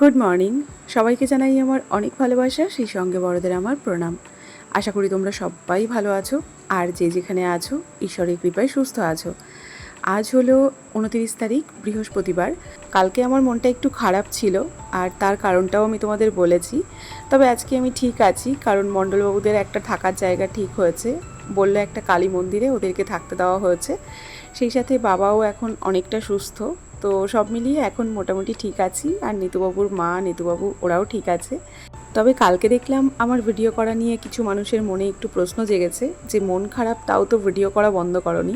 Good morning সবাইকে জানাই আমার অনেক ভালোবাসা, সেই সঙ্গে বড়দের আমার প্রণাম। আশা করি তোমরা সবাই ভালো আছো, আর যে যেখানে আছো, ঈশ্বরের কৃপায় সুস্থ আছো। আজ হলো উনতিরিশ তারিখ, বৃহস্পতিবার। কালকে আমার মনটা একটু খারাপ ছিল, আর তার কারণটাও আমি তোমাদের বলেছি। তবে আজকে আমি ঠিক আছি, কারণ মণ্ডলবাবুদের একটা থাকার জায়গা ঠিক হয়েছে। বলল একটা কালী মন্দিরে ওদেরকে থাকতে দেওয়া হয়েছে। সেই সাথে বাবাও এখন অনেকটা সুস্থ। তো সব মিলিয়ে এখন মোটামুটি ঠিক আছি। আর নিতুবাবুর মা, নিতুবাবু ওরাও ঠিক আছে। তবে কালকে দেখলাম আমার ভিডিও করা নিয়ে কিছু মানুষের মনে একটু প্রশ্ন জেগেছে যে, মন খারাপ তাও তো ভিডিও করা বন্ধ করনি।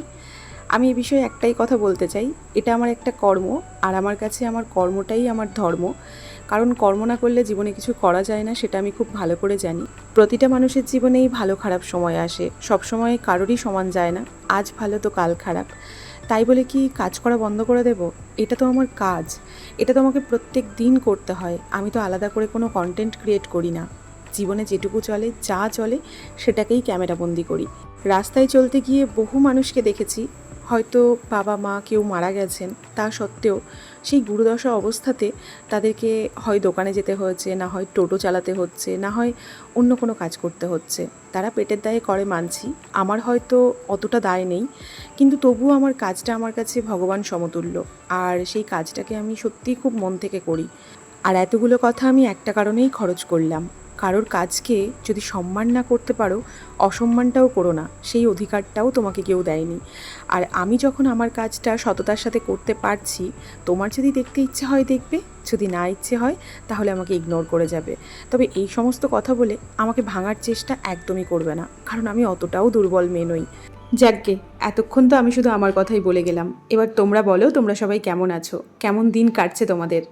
আমি এ বিষয়ে একটাই কথা বলতে চাই, এটা আমার একটা কর্ম আর আমার কাছে আমার কর্মটাই আমার ধর্ম। কারণ কর্ম না করলে জীবনে কিছু করা যায় না, সেটা আমি খুব ভালো করে জানি। প্রতিটা মানুষের জীবনেই ভালো খারাপ সময় আসে সব সময় কারোরই সমান যায় না। আজ ভালো তো কাল খারাপ। তাই বলে কি কাজ করা বন্ধ করে দেব? এটা তো আমার কাজ। এটা তো আমাকে প্রত্যেক দিন করতে হয়। আমি তো আলাদা করে কোনো কন্টেন্ট ক্রিয়েট করি না। জীবনে যেটুকু চলে, যা চলে, সেটাকেই ক্যামেরাবন্দি করি। রাস্তায় চলতে গিয়ে বহু মানুষকে দেখেছি হয়তো বাবা মা কেউ মারা গেছেন, তা সত্ত্বেও সেই গুরুদশা অবস্থাতে তাদেরকে হয় দোকানে যেতে হয়েছে না হয় টোটো চালাতে হচ্ছে, না হয় অন্য কোনো কাজ করতে হচ্ছে। তারা পেটের দায়ে করে মানছি, আমার হয়তো অতটা দায় নেই, কিন্তু তবুও আমার কাজটা আমার কাছে ভগবান সমতুল্য, আর সেই কাজটাকে আমি সত্যিই খুব মন থেকে করি। আর এতগুলো কথা আমি একটা কারণেই খরচ করলাম। কারোর কাজকে যদি সম্মান না করতে পারো, অসম্মানটাও করো না। সেই অধিকারটাও তোমাকে কেউ দেয়নি। আর আমি যখন আমার কাজটা সততার সাথে করতে পারছি, তোমার যদি দেখতে ইচ্ছে হয় দেখবে, যদি না ইচ্ছে হয়, তাহলে আমাকে ইগনোর করে যাবে। তবে এই সমস্ত কথা বলে আমাকে ভাঙার চেষ্টা একদমই করবে না, কারণ আমি অতটাও দুর্বল মেয়ে নই। যাকগে, এতক্ষণ তো আমি শুধু আমার কথাই বলে গেলাম। এবার তোমরা বলো, তোমরা সবাই কেমন আছো? কেমন দিন কাটছে তোমাদের?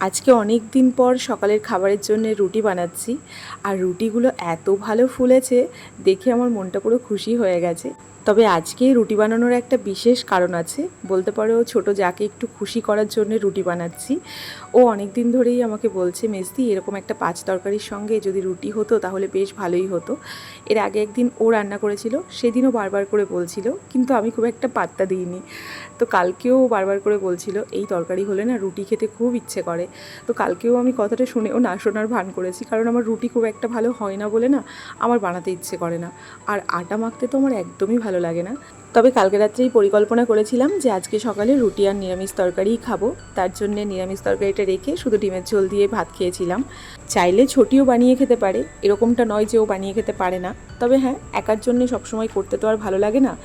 আজকে অনেক দিন পর সকালের খাবারের জন্য রুটি বানাচ্ছি। আর রুটিগুলো এত ভালো ফুলেছে, দেখে আমার মনটা পুরো খুশি হয়ে গেছে। তবে আজকে রুটি বানানোর একটা বিশেষ কারণ আছে। বলতে পারো, ছোট যাকে একটু খুশি করার জন্য রুটি বানাচ্ছি। ও অনেক দিন ধরেই আমাকে বলছে মেজদি এরকম একটা পাঁচ তরকারির সঙ্গে যদি রুটি হতো তাহলে বেশ ভালোই হতো। এর আগে একদিন ও রান্না করেছিল, সেদিনও বারবার করে বলছিল, কিন্তু আমি খুব একটা পাত্তা দিইনি। তো কালকেও বারবার করে বলছিল, এই তরকারি হলে না রুটি খেতে খুব ইচ্ছে করে। তো কালকেও আমি কথাটা শুনেও না শোনার ভান করেছি, কারণ আমার রুটি খুব একটা ভালো হয় না বলে না আমার বানাতে ইচ্ছে করে না। আর আটা মাখতে তো আমার একদমই ভালো লাগে না। তবে কালকে রাত্রেই পরিকল্পনা করেছিলাম যে আজকে সকালে রুটি আর নিরামিষ তরকারিই খাব। তার জন্য নিরামিষ তরকারিটা রেখে শুধু ডিমের ঝোল দিয়ে ভাত খেয়েছিলাম। চাইলে ছোটিও বানিয়ে খেতে পারে, এরকমটা নয় যে ও বানিয়ে খেতে পারে না। তবে হ্যাঁ একার জন্য সবসময় করতে তো আর ভালো লাগে না।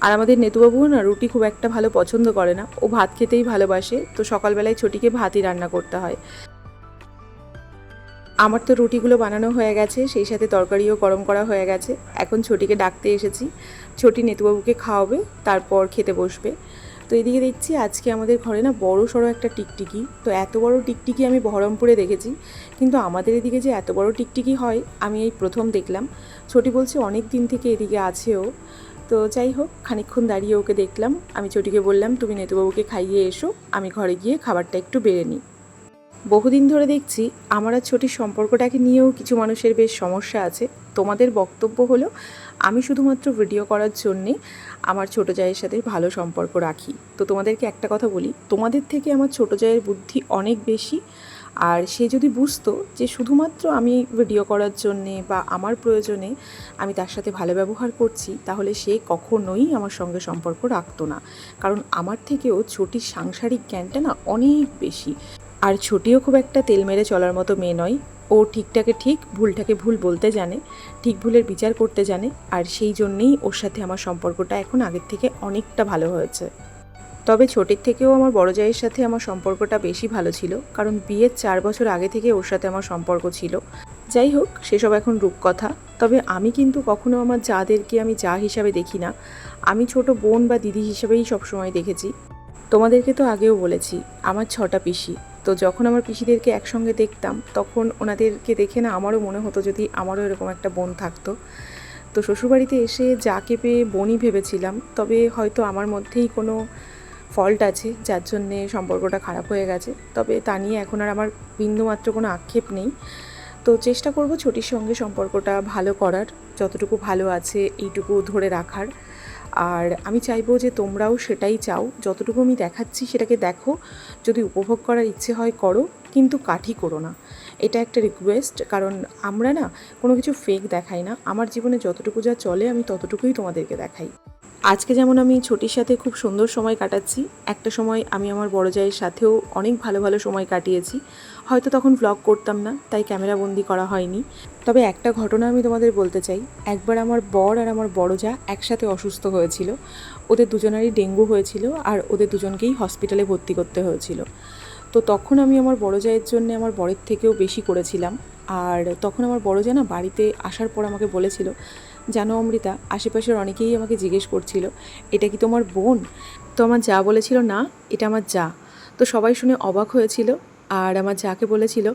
আর আমাদের নেতুবাবুও না রুটি খুব একটা ভালো পছন্দ করে না। ও ভাত খেতেই ভালোবাসে, তো সকালবেলায় ছোটিকে ভাতই রান্না করতে হয়। আমার তো রুটিগুলো বানানো হয়ে গেছে, সেই সাথে তরকারিও গরম করা হয়ে গেছে। এখন ছোটিকে ডাকতে এসেছি, ছোটি নেতুবাবুকে খাওয়াবে, তারপর খেতে বসবে। তো এদিকে দেখছি আজকে আমাদের ঘরে না বড় সড়ো একটা টিকটিকি, তো এত বড় টিকটিকি আমি বহরমপুরে দেখেছি। কিন্তু আমাদের এদিকে যে এত বড় টিকটিকি হয়, আমি এই প্রথম দেখলাম। ছোটি বলছে অনেক দিন থেকে এদিকে আছেও তো যাই হোক, খানিকক্ষণ দাঁড়িয়ে ওকে দেখলাম। আমি ছোটিকে বললাম, তুমি নেতুবাবুকে খাইয়ে এসো, আমি ঘরে গিয়ে খাবারটা একটু বেড়ে নিই। বহুদিন ধরে দেখছি আমার আর ছোটির সম্পর্কটাকে নিয়েও কিছু মানুষের বেশ সমস্যা আছে। তোমাদের বক্তব্য হলো, আমি শুধুমাত্র ভিডিও করার জন্যে আমার ছোটো জায়ের সাথে ভালো সম্পর্ক রাখি। তো তোমাদেরকে একটা কথা বলি, তোমাদের থেকে আমার ছোটো জায়ের বুদ্ধি অনেক বেশি। আর সে যদি বুঝতো যে শুধুমাত্র আমি ভিডিও করার জন্যে বা আমার প্রয়োজনে আমি তার সাথে ভালো ব্যবহার করছি, তাহলে সে কখনোই আমার সঙ্গে সম্পর্ক রাখতো না। কারণ আমার থেকেও ছোটির সাংসারিক জ্ঞানটা না অনেক বেশি। আর ছোটিও খুব একটা তেল মেরে চলার মতো মেয়ে নয়। ও ঠিকটাকে ঠিক, ভুলটাকে ভুল বলতে জানে, ঠিক ভুলের বিচার করতে জানে, আর সেই জন্যেই ওর সাথে আমার সম্পর্কটা এখন আগের থেকে অনেকটা ভালো হয়েছে। তবে ছোটের থেকেও আমার বড় জায়ের সাথে আমার সম্পর্কটা বেশি ভালো ছিল, কারণ বিয়ের চার বছর আগে থেকে ওর সাথে আমার সম্পর্ক ছিল। যাই হোক, সেসব এখন রূপকথা। তবে আমি কিন্তু কখনো আমার যাদেরকে আমি যা হিসাবে দেখি না, আমি ছোট বোন বা দিদি হিসাবেই সবসময় দেখেছি। তোমাদেরকে তো আগেও বলেছি, আমার ছটা পিসি। তো যখন আমার পিসিদেরকে একসঙ্গে দেখতাম, তখন ওনাদেরকে দেখে না আমারও মনে হতো যদি আমারও এরকম একটা বোন থাকতো। তো শ্বশুরবাড়িতে এসে যাকে পেয়ে বোনই ভেবেছিলাম, তবে হয়তো আমার মধ্যেই কোনো ফল্ট আছে, যার জন্যে সম্পর্কটা খারাপ হয়ে গেছে। তবে তা নিয়ে এখন আর আমার বিন্দুমাত্র কোনো আক্ষেপ নেই। তো চেষ্টা করব ছোটির সঙ্গে সম্পর্কটা ভালো করার, যতটুকু ভালো আছে এইটুকু ধরে রাখার। আর আমি চাইব যে তোমরাও সেটাই চাও। যতটুকু আমি দেখাচ্ছি সেটাকে দেখো। যদি উপভোগ করার ইচ্ছে হয় করো, কিন্তু কাঠি করো না। এটা একটা রিকোয়েস্ট কারণ আমরা না কোনো কিছু ফেক দেখাই না। আমার জীবনে যতটুকু যা চলে, আমি ততটুকুই তোমাদেরকে দেখাই। আজকে যেমন আমি ছোটির সাথে খুব সুন্দর সময় কাটাচ্ছি, একটা সময় আমি আমার বড় জায়ের সাথেও অনেক ভালো ভালো সময় কাটিয়েছি। হয়তো তখন ব্লগ করতাম না, তাই ক্যামেরা বন্দি করা হয়নি। তবে একটা ঘটনা আমি তোমাদের বলতে চাই, একবার আমার বর আর আমার বড় যা একসাথে অসুস্থ হয়েছিল, ওদের দুজনেরই ডেঙ্গু হয়েছিল আর ওদের দুজনকেই হসপিটালে ভর্তি করতে হয়েছিল। তো তখন আমি আমার বড় জায়ের জন্য আমার বরের থেকেও বেশি করেছিলাম। আর তখন আমার বড় জা না বাড়িতে আসার পর আমাকে বলেছিল জানো অমৃতা, আশেপাশের অনেকেই আমাকে জিজ্ঞেস করছিল, এটা কি তোমার বোন? তো আমার যা বলেছিল, না, এটা আমার যা। তো সবাই শুনে অবাক হয়েছিল আর আমার যাকে বলেছিল,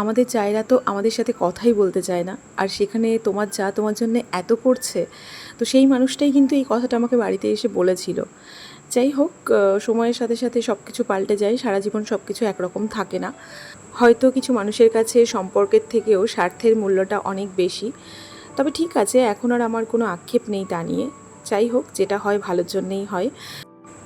আমাদের চায়রা তো আমাদের সাথে কথাই বলতে চায় না, আর সেখানে তোমার যা তোমার জন্য এত করছে। তো সেই মানুষটাই কিন্তু এই কথাটা আমাকে বাড়িতে এসে বলেছিল। যাই হোক সময়ের সাথে সাথে সব কিছু পাল্টে যায়, সারা জীবন সব কিছু একরকম থাকে না। হয়তো কিছু মানুষের কাছে সম্পর্কের থেকেও স্বার্থের মূল্যটা অনেক বেশি। তবে ঠিক আছে, এখন আর আমার কোনো আক্ষেপ নেই তা নিয়ে। যাই হোক, যেটা হয় ভালোর জন্যেই হয়।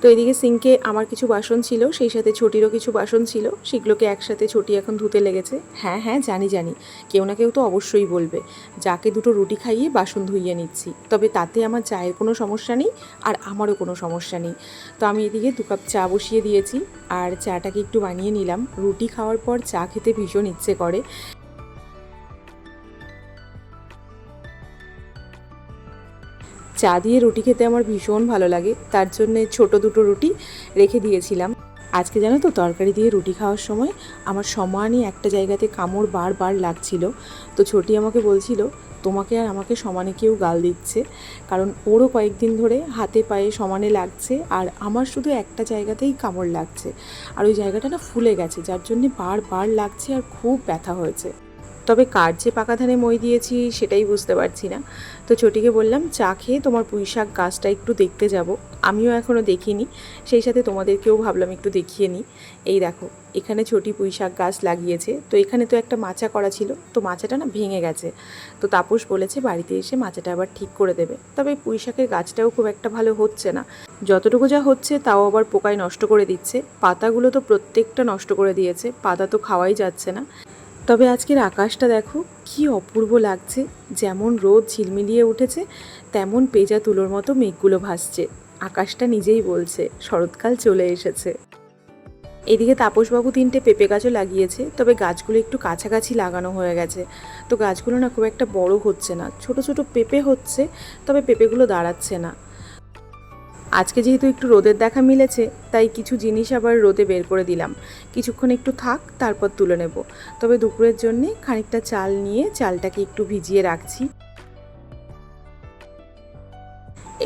তো এদিকে সিঙ্কে আমার কিছু বাসন ছিল, সেই সাথে ছোটিরও কিছু বাসন ছিল, সেগুলোকে একসাথে ছোটি এখন ধুতে লেগেছে। হ্যাঁ হ্যাঁ জানি জানি। কেউ না কেউ তো অবশ্যই বলবে। যাকে দুটো রুটি খাইয়ে বাসন ধুইয়ে নিচ্ছি। তবে তাতে আমার চায়ের কোনো সমস্যা নেই, আর আমারও কোনো সমস্যা নেই। তো আমি এদিকে দু কাপ চা বসিয়ে দিয়েছি, আর চাটাকে একটু বানিয়ে নিলাম। রুটি খাওয়ার পর চা খেতে ভীষণ ইচ্ছে করে। চা দিয়ে রুটি খেতে আমার ভীষণ ভালো লাগে। তার জন্যে ছোট দুটো রুটি রেখে দিয়েছিলাম। আজকে জানো তো তরকারি দিয়ে রুটি খাওয়ার সময় আমার সমানই একটা জায়গাতে কামড় বারবার লাগছিল। তো ছোটি আমাকে বলছিল, তোমাকে আর আমাকে সমানে কেউ গাল দিচ্ছে। কারণ ওরও কয়েকদিন ধরে হাতে পায়ে সমানে লাগছে আর আমার শুধু একটা জায়গাতেই কামড় লাগছে। আর ওই জায়গাটা না ফুলে গেছে, যার জন্যে বারবার লাগছে আর খুব ব্যথা হয়েছে। তবে কার যে পাকা ধানে মই দিয়েছি সেটাই বুঝতে পারছি না। তো ছোটিকে বললাম, চা খেয়ে তোমার পুঁই শাক গাছটা একটু দেখতে যাব। আমিও এখনও দেখিনি। সেই সাথে তোমাদেরকেও ভাবলাম একটু দেখিয়ে নিই। এই দেখো, এখানে ছোটি পুঁই শাক গাছ লাগিয়েছে। তো এখানে তো একটা মাচা করা ছিল। তো মাচাটা না ভেঙে গেছে। তো তাপস বলেছে, বাড়িতে এসে মাচাটা আবার ঠিক করে দেবে। তবে পুঁই শাকের গাছটাও খুব একটা ভালো হচ্ছে না। যতটুকু যা হচ্ছে তাও আবার পোকায় নষ্ট করে দিচ্ছে। পাতাগুলো তো প্রত্যেকটা নষ্ট করে দিয়েছে। পাতা তো খাওয়াই যাচ্ছে না। তবে আজকের আকাশটা দেখো, কি অপূর্ব লাগছে। যেমন রোদ ঝিলমিলিয়ে উঠেছে, তেমন পেজা তুলোর মতো মেঘগুলো ভাসছে। আকাশটা নিজেই বলছে, শরৎকাল চলে এসেছে। এদিকে তাপসবাবু তিনটে পেঁপে গাছও লাগিয়েছে, তবে গাছগুলো একটু কাছাকাছি লাগানো হয়ে গেছে। তো গাছগুলো না খুব একটা বড় হচ্ছে না, ছোট ছোট পেঁপে হচ্ছে, তবে পেঁপেগুলো দাঁড়াচ্ছে না। আজকে যেহেতু একটু রোদের দেখা মিলেছে, তাই কিছু জিনিস আবার রোদে বের করে দিলাম। কিছুক্ষণ একটু থাক, তারপর তুলে নেব। তবে দুপুরের জন্যে খানিকটা চাল নিয়ে চালটাকে একটু ভিজিয়ে রাখছি।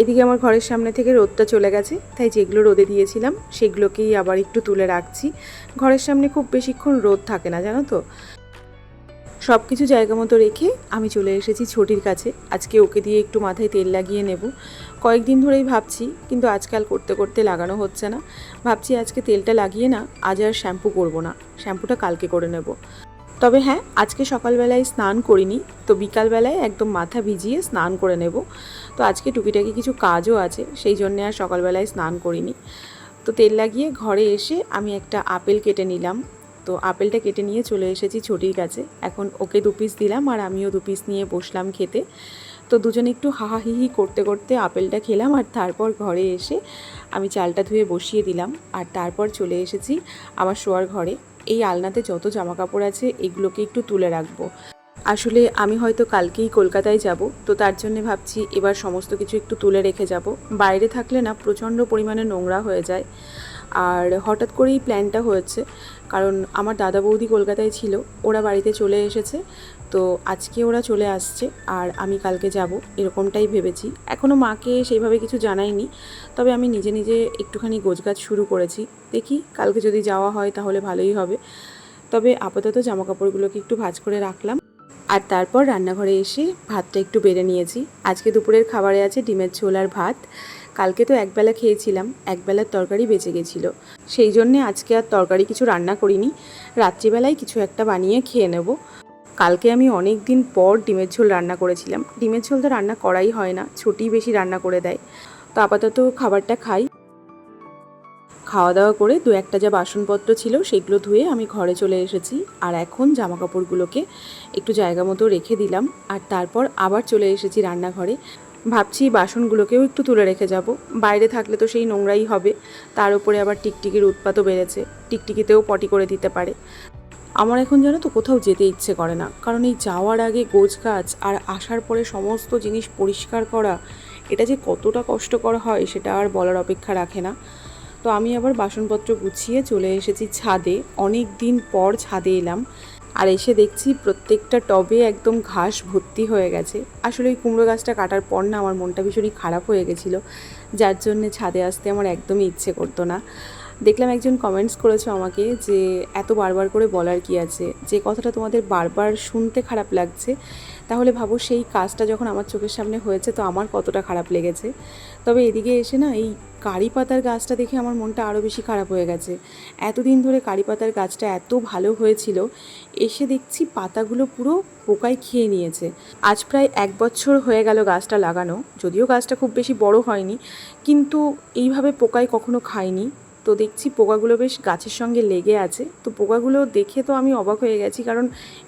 এদিকে আমার ঘরের সামনে থেকে রোদটা চলে গেছে, তাই যেগুলো রোদে দিয়েছিলাম, সেগুলোকেই আবার একটু তুলে রাখছি। ঘরের সামনে খুব বেশিক্ষণ রোদ থাকে না, জানো তো? সব কিছু জায়গা মতো রেখে আমি চলে এসেছি ছোটির কাছে। আজকে ওকে দিয়ে একটু মাথায় তেল লাগিয়ে নেব। কয়েকদিন ধরেই ভাবছি, কিন্তু আজকাল করতে করতে লাগানো হচ্ছে না। ভাবছি আজকে তেলটা লাগিয়ে না, আজ আর শ্যাম্পু করব না। শ্যাম্পুটা কালকে করে নেব। তবে হ্যাঁ আজকে সকালবেলায় স্নান করিনি, তো বিকালবেলায় একদম মাথা ভিজিয়ে স্নান করে নেব। তো আজকে টুকিটাকি কিছু কাজও আছে, সেই জন্যে আর সকালবেলায় স্নান করিনি। তো তেল লাগিয়ে ঘরে এসে আমি একটা আপেল কেটে নিলাম। তো আপেলটা কেটে নিয়ে চলে এসেছি ছোটির কাছে। এখন ওকে দু পিস দিলাম আর আমিও দু পিস নিয়ে বসলাম খেতে। তো দুজনে একটু হাহাহিহি করতে করতে আপেলটা খেলাম আর তারপর ঘরে এসে আমি চালটা ধুয়ে বসিয়ে দিলাম আর তারপর চলে এসেছি আমার শোয়ার ঘরে। এই আলনাতে যত জামা কাপড় আছে এগুলোকে একটু তুলে রাখব। আসলে আমি হয়তো কালকেই কলকাতায় যাব, তো তার জন্য ভাবছি এবার সমস্ত কিছু একটু তুলে রেখে যাব। বাইরে থাকলে না প্রচণ্ড পরিমাণে নোংরা হয়ে যায়। আর হঠাৎ করেই প্ল্যানটা হয়েছে। কারণ আমার দাদা বৌদি কলকাতায় ছিল, ওরা বাড়িতে চলে এসেছে। তো আজকে ওরা চলে আসছে আর আমি কালকে যাব, এরকমটাই ভেবেছি। এখনও মাকে সেইভাবে কিছু জানাইনি, তবে আমি নিজে নিজে একটুখানি গোছগাছ শুরু করেছি। দেখি কালকে যদি যাওয়া হয় তাহলে ভালোই হবে। তবে আপাতত জামা কাপড়গুলোকে একটু ভাজ করে রাখলাম। আর তারপর রান্নাঘরে এসে ভাতটা একটু বেড়ে নিয়েছি। আজকে দুপুরের খাবারে আছে ডিমের ঝোল আর ভাত। কালকে তো একবেলা খেয়েছিলাম, একবেলার তরকারি বেঁচে গেছিল। সেই জন্যে আজকে আর তরকারি কিছু রান্না করিনি। রাত্রিবেলায় কিছু একটা বানিয়ে খেয়ে নেব। কালকে আমি অনেক দিন পর ডিমের ঝোল রান্না করেছিলাম। ডিমের ঝোল তো রান্না করাই হয় না, ছোটি বেশি রান্না করে দেয়। তো আপাতত খাবারটা খাই। খাওয়া দাওয়া করে দু একটা যা বাসনপত্র ছিল সেগুলো ধুয়ে আমি ঘরে চলে এসেছি। আর এখন জামা কাপড়গুলোকে একটু জায়গা মতো রেখে দিলাম। আর তারপর আবার চলে এসেছি রান্নাঘরে। ভাবছি বাসনগুলোকেও একটু তুলে রেখে যাব। বাইরে থাকলে তো সেই নোংরাই হবে। তার উপরে আবার টিকটিকির উৎপাতও বেড়েছে। টিকটিকিতেও পটি করে দিতে পারে। আমার এখন জানো তো কোথাও যেতে ইচ্ছে করে না। কারণ এই যাওয়ার আগে গোছ গাছ আর আসার পরে সমস্ত জিনিস পরিষ্কার করা, এটা যে কতটা কষ্টকর হয় সেটা আর বলার অপেক্ষা রাখে না। তো আমি আবার বাসনপত্র গুছিয়ে চলে এসেছি ছাদে। অনেক দিন পর ছাদে এলাম। আর এসে দেখছি প্রত্যেকটা টবে একদম ঘাস ভর্তি হয়ে গেছে। আসলে ওই কুমড়ো গাছটা কাটার পর না আমার মনটা ভীষণই খারাপ হয়ে গেছিল। যার জন্যে ছাদে আসতে আমার একদমই ইচ্ছে করতো না। দেখলাম একজন কমেন্টস করেছ আমাকে যে, এত বারবার করে বলার কি আছে? যে কথাটা তোমাদের বারবার শুনতে খারাপ লাগছে, তাহলে ভাবো সেই কাজটা যখন আমার চোখের সামনে হয়েছে, তো আমার কতটা খারাপ লেগেছে? তবে এদিকে এসে না, এই কারি পাতার গাছটা দেখে আমার মনটা আরও বেশি খারাপ হয়ে গেছে। এতদিন ধরে কারি পাতার গাছটা এত ভালো হয়েছিল, এসে দেখছি পাতাগুলো পুরো পোকায় খেয়ে নিয়েছে। আজ প্রায় এক বছর হয়ে গেল গাছটা লাগানো, যদিও গাছটা খুব বেশি বড় হয়নি, কিন্তু এইভাবে পোকায় কখনো খায়নি তো দেখছি পোকাগুলো বেশ গাছের সঙ্গে লেগে আছে। তো পোকাগুলো দেখে তো আমি অবাক হয়ে গেছি কারণ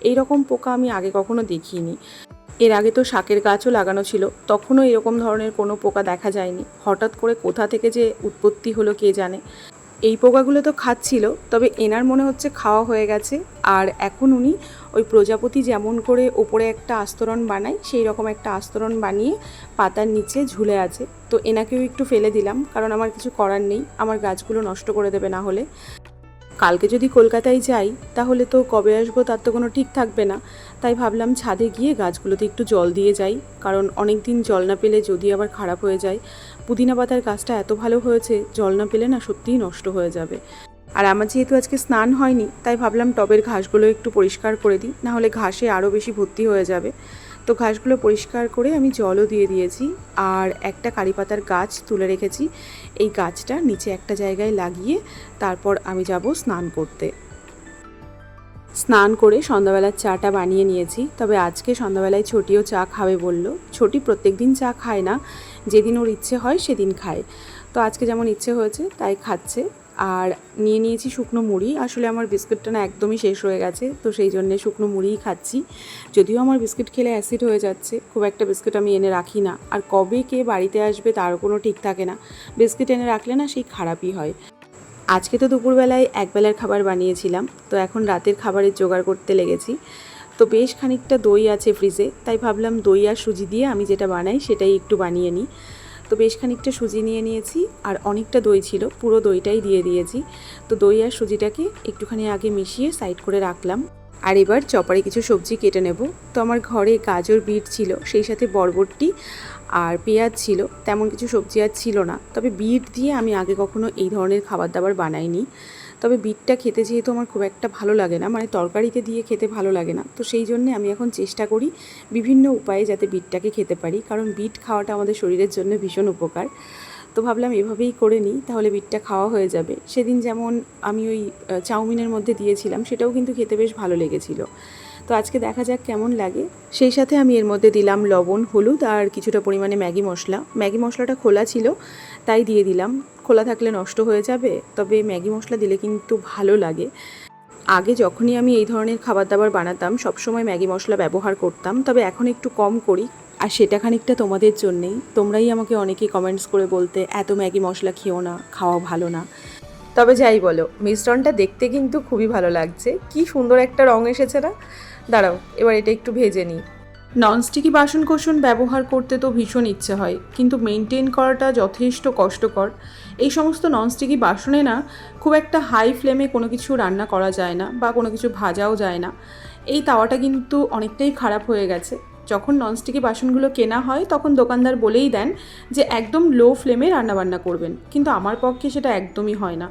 এই রকম পোকা আমি আগে কখনো দেখিনি। এর আগে তো শাকের গাছও লাগানো ছিল, তখনও এরকম ধরনের কোনো পোকা দেখা যায়নি। হঠাৎ করে কোথা থেকে যে উৎপত্তি হলো কে জানে? এই পোকাগুলো তো খাচ্ছিল, তবে এনার মনে হচ্ছে খাওয়া হয়ে গেছে। আর এখন উনি ওই প্রজাপতি যেমন করে ওপরে একটা আস্তরণ বানায়, সেই রকম একটা আস্তরণ বানিয়ে পাতার নিচে ঝুলে আছে। তো এনাকেও একটু ফেলে দিলাম, কারণ আমার কিছু করার নেই, আমার গাছগুলো নষ্ট করে দেবে না হলে। কালকে যদি কলকাতায় যাই, তাহলে তো কবে আসব তার তো কোনো ঠিক থাকবে না। তাই ভাবলাম ছাদে গিয়ে গাছগুলোতে একটু জল দিয়ে যাই, কারণ অনেক দিন জল না পেলে যদি আবার খারাপ হয়ে যায়, পুদিনা পাতার গাছটা এত ভালো হয়েছে, জল না পেলে না সত্যিই নষ্ট হয়ে যাবে। আর আমার যেহেতু আজকে স্নান হয়নি, তাই ভাবলাম টবের ঘাসগুলো একটু পরিষ্কার করে দিই, নাহলে ঘাসে আরও বেশি ভর্তি হয়ে যাবে। তো ঘাসগুলো পরিষ্কার করে আমি জলও দিয়ে দিয়েছি আর একটা কারি পাতার গাছ তুলে রেখেছি। এই গাছটা নিচে একটা জায়গায় লাগিয়ে তারপর আমি যাব স্নান করতে। স্নান করে সন্ধ্যাবেলার চাটা বানিয়ে নিয়েছি। তবে আজকে সন্ধ্যাবেলায় ছোটিও চা খাবে বলল। ছোটি প্রত্যেক দিন চা খায় না। যেদিন ওর ইচ্ছে হয় সেদিন খায়। তো আজকে যেমন ইচ্ছে হয়েছে, তাই খাচ্ছে। আর নিয়ে নিয়েছি শুকনো মুড়ি। আসলে আমার বিস্কুটটা না একদমই শেষ হয়ে গেছে, তো সেই জন্যে শুকনো মুড়িই খাচ্ছি। যদিও আমার বিস্কুট খেলে অ্যাসিড হয়ে যাচ্ছে, খুব একটা বিস্কুট আমি এনে রাখি না। আর কবে কে বাড়িতে আসবে তারও কোনো ঠিক থাকে না। বিস্কুট এনে রাখলে না সেই খারাপই হয়। আজকে তো দুপুরবেলায় একবেলার খাবার বানিয়েছিলাম, তো এখন রাতের খাবারের জোগাড় করতে লেগেছি। তো বেশ খানিকটা দই আছে ফ্রিজে, তাই ভাবলাম দই আর সুজি দিয়ে আমি যেটা বানাই সেটাই একটু বানিয়ে নিই। তো বেশ খানিকটা সুজি নিয়ে নিয়েছি, আর অনেকটা দই ছিল, পুরো দইটাই দিয়ে দিয়েছি। তো দই আর সুজিটাকে একটুখানি আগে মিশিয়ে সাইড করে রাখলাম। আর এবার চপারে কিছু সবজি কেটে নেব। তো আমার ঘরে গাজর, বিট ছিল, সেই সাথে বরবটি আর পেঁয়াজ ছিল, তেমন কিছু সবজি আর ছিল না। তবে বিট দিয়ে আমি আগে কখনো এই ধরনের খাবার দাবার বানাইনি। তবে বিটটা খেতে যেহেতু আমার খুব একটা ভালো লাগে না মানে তরকারিতে দিয়ে খেতে ভালো লাগে না, তো সেই জন্যে আমি এখন চেষ্টা করি বিভিন্ন উপায়ে যাতে বিটটাকে খেতে পারি, কারণ বিট খাওয়াটা আমাদের শরীরের জন্য ভীষণ উপকার। তো ভাবলাম এভাবেই করে নিই, তাহলে বিটটা খাওয়া হয়ে যাবে। সেদিন যেমন আমি ওই চাউমিনের মধ্যে দিয়েছিলাম, সেটাও কিন্তু খেতে বেশ ভালো লেগেছিলো। তো আজকে দেখা যাক কেমন লাগে। সেই সাথে আমি এর মধ্যে দিলাম লবণ, হলুদ আর কিছুটা পরিমাণে ম্যাগি মশলা। ম্যাগি মশলাটা খোলা ছিল, তাই দিয়ে দিলাম। খোলা থাকলে নষ্ট হয়ে যাবে, তবে ম্যাগি মশলা দিলে কিন্তু ভালো লাগে। আগে যখনই আমি এই ধরনের খাবার দাবার বানাতাম, সবসময় ম্যাগি মশলা ব্যবহার করতাম, তবে এখন একটু কম করি। আর সেটা খানিকটা তোমাদের জন্যেই। তোমরাই আমাকে অনেকেই কমেন্টস করে বলতে, এত ম্যাগি মশলা খেও না, খাওয়া ভালো না। তবে যাই বলো, মিশ্রণটা দেখতে কিন্তু খুবই ভালো লাগছে। কি সুন্দর একটা রং এসেছে না? দাঁড়াও, এবার এটা একটু ভেজে নিই। ননস্টিকি বাসন কোসন ব্যবহার করতে তো ভীষণ ইচ্ছে হয়, কিন্তু মেনটেন করাটা যথেষ্ট কষ্টকর। এই সমস্ত ননস্টিকি বাসনে না খুব একটা হাই ফ্লেমে কোনো কিছু রান্না করা যায় না বা কোনো কিছু ভাজাও যায় না। এই তাওয়াটা কিন্তু অনেকটাই খারাপ হয়ে গেছে। যখন ননস্টিকি বাসনগুলো কেনা হয়, তখন দোকানদার বলেই দেন যে একদম লো ফ্লেমে রান্নাবান্না করবেন। কিন্তু আমার পক্ষে সেটা একদমই হয় না।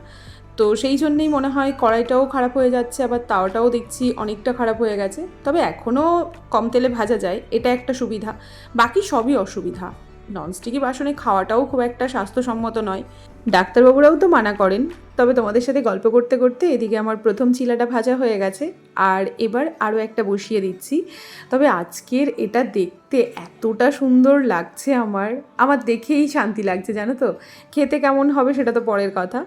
তো সেই জন্যেই মনে হয় কড়াইটাও খারাপ হয়ে যাচ্ছে, আবার তাওয়াটাও দেখছি অনেকটা খারাপ হয়ে গেছে। তবে এখনও কম তেলে ভাজা যায়, এটা একটা সুবিধা। বাকি সবই অসুবিধা। ননস্টিকি বাসনে খাওয়াটাও খুব একটা স্বাস্থ্যসম্মত নয়। ডাক্তারবাবুরাও তো মানা করেন। তবে তোমাদের সাথে গল্প করতে করতে এদিকে আমার প্রথম চিলাটা ভাজা হয়ে গেছে। আর এবার আরও একটা বসিয়ে দিচ্ছি। তবে আজকের এটা দেখতে এতটা সুন্দর লাগছে আমার। আমার দেখেই শান্তি লাগছে, জানো তো? খেতে কেমন হবে সেটা তো পরের কথা।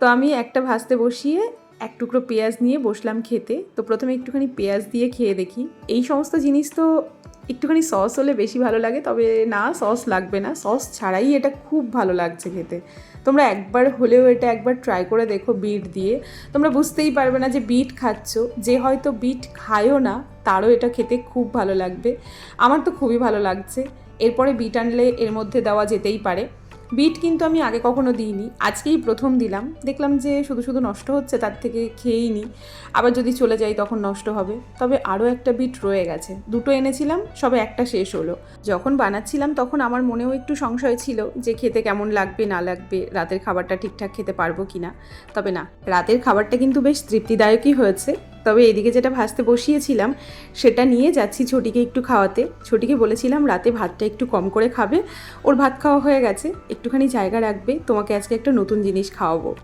তো আমি একটা ভাজতে বসিয়ে এক টুকরো পেঁয়াজ নিয়ে বসলাম খেতে। তো প্রথমে একটুখানি পেঁয়াজ দিয়ে খেয়ে দেখি। এই সমস্ত জিনিস তো একটুখানি সস হলে বেশি ভালো লাগে, তবে না, সস লাগবে না। সস ছাড়াই এটা খুব ভালো লাগছে খেতে। তোমরা একবার হলেও এটা একবার ট্রাই করে দেখো বিট দিয়ে। তোমরা বুঝতেই পারবে না যে বিট খাচ্ছ, যে হয়তো বিট খায়ও না, তারও এটা খেতে খুব ভালো লাগবে। আমার তো খুবই ভালো লাগছে। এরপরে বিট আনলে এর মধ্যে দেওয়া যেতেই পারে। বিট কিন্তু আমি আগে কখনো দিইনি, আজকেই প্রথম দিলাম। দেখলাম যে শুধু শুধু নষ্ট হচ্ছে, তার থেকে খেয়েই নিই আবার যদি চলে যাই তখন নষ্ট হবে। তবে আরও একটা বিট রয়ে গেছে। দুটো এনেছিলাম, সবে একটা শেষ হলো। যখন বানাচ্ছিলাম তখন আমার মনেও একটু সংশয় ছিল যে খেতে কেমন লাগবে, না লাগবে, রাতের খাবারটা ঠিকঠাক খেতে পারব কি না তবে না, রাতের খাবারটা কিন্তু বেশ তৃপ্তিদায়কই হয়েছে। তবে এদিকে যেটা ভাজতে বসিয়েছিলাম সেটা নিয়ে যাচ্ছি ছোটিকে একটু খাওয়াতে। ছোটিকে বলেছিলাম রাতে ভাতটা একটু কম করে খাবে। ওর ভাত খাওয়া হয়ে গেছে। একটুখানি জায়গা রাখবে। তোমাকে আজকে একটা নতুন জিনিস খাওয়াবো।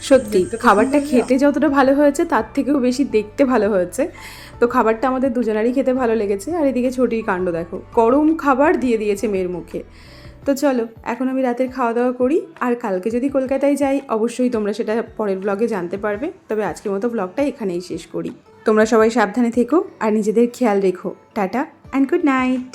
সত্যি খাবারটা খেতে যতটা ভালো হয়েছে তার থেকেও বেশি দেখতে ভালো হয়েছে। তো খাবারটা আমাদের দুজনারই খেতে ভালো লেগেছে। আর এদিকে ছোটির কাণ্ড দেখো। গরম খাবার দিয়ে দিয়েছে মেয়ের মুখে। তো চলো, এখন আমি রাতের খাওয়া দাওয়া করি। আর কালকে যদি কলকাতায় যাই, অবশ্যই তোমরা সেটা পরের ব্লগে জানতে পারবে। তবে আজকের মতো ব্লগটা এখানেই শেষ করি। তোমরা সবাই সাবধানে থেকো আর নিজেদের খেয়াল রেখো। Tata and good night